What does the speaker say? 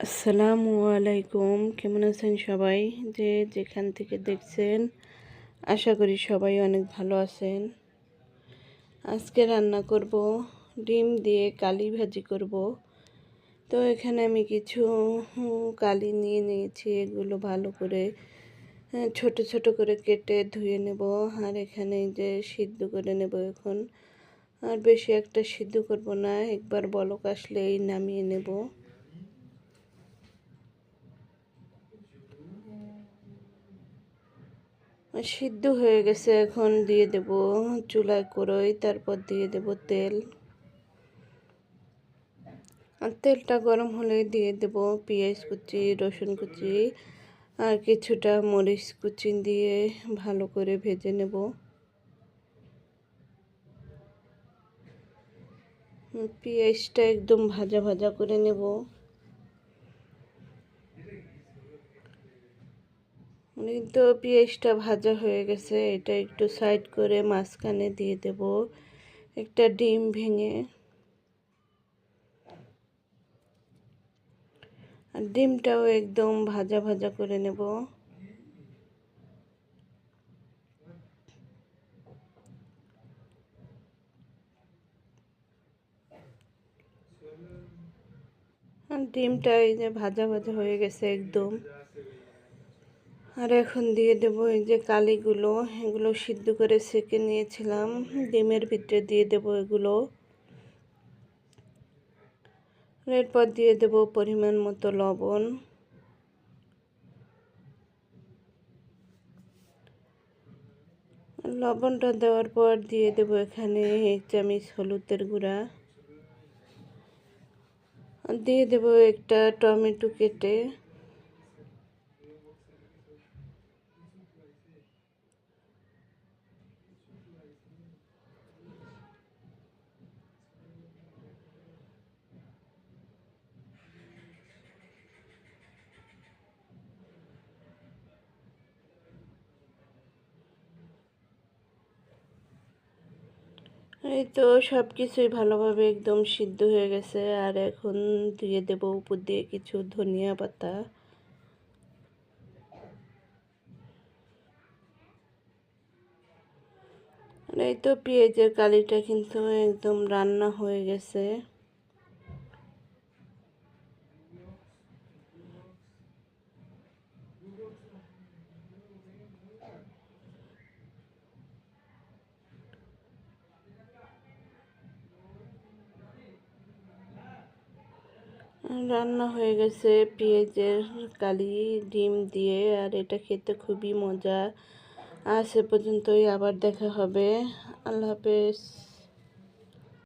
আসসালামু আলাইকুম। কেমন আছেন সবাই? যে যেখান থেকে দেখছেন, আশা করি সবাই অনেক ভালো আছেন। আজকে রান্না করব, ডিম দিয়ে কালি ভাজি করব। তো এখানে আমি কিছু কালি নিয়ে নিয়েছি। এগুলো ভালো করে ছোট ছোট করে কেটে ধুয়ে নেব। আর এখানে যে সিদ্ধ করে নেব এখন। আর বেশি একটা সিদ্ধ করব না, একবার বলক আসলেই নামিয়ে নেব। সিদ্ধ হয়ে গেছে, এখন দিয়ে দেব চুলায় করই তারপর দিয়ে দেব তেল। আর তেলটা গরম হলে দিয়ে দেব পেঁয়াজ কুচি, রসুন কুচি, আর কিছুটা মরিচ কুচি দিয়ে ভালো করে ভেজে নেব। পেঁয়াজটা একদম ভাজা ভাজা করে নেব। তো পেঁয়াজটা ভাজা হয়ে গেছে, এটা একটু সাইড করে মাঝখানে দিয়ে দেব। একটা ডিম ভেঙে। আর ডিমটাও একদম ভাজা ভাজা করে নেব। ডিমটা এই যে ভাজা ভাজা হয়ে গেছে একদম। আর এখন দিয়ে দেব এই যে কালিগুলো, এগুলো সিদ্ধ করে সেকে নিয়েছিলাম। ডিমের ভিতরে দিয়ে দেব এগুলো। এরপর দিয়ে দেব পরিমাণ মতো লবণ। লবণটা দেওয়ার পর দিয়ে দেব এখানে এক চামচ হলুদের গুঁড়া। দিয়ে দেব একটা টমেটো কেটে। এই তো সব কিছুই ভালোভাবে একদম সিদ্ধ হয়ে গেছে, আর এখন দিয়ে দেব উপর দিয়ে কিছু ধনিয়া পাতা। এই তো পেঁয়াজের কালিটা কিন্তু একদম রান্না হয়ে গেছে। রান্না হয়ে গেছে পেঁয়াজের কালি, ডিম দিয়ে, আর এটা খেতে খুবই মজা। আজ সে পর্যন্তই আবার দেখা হবে। আল্লাহ হাফেজ।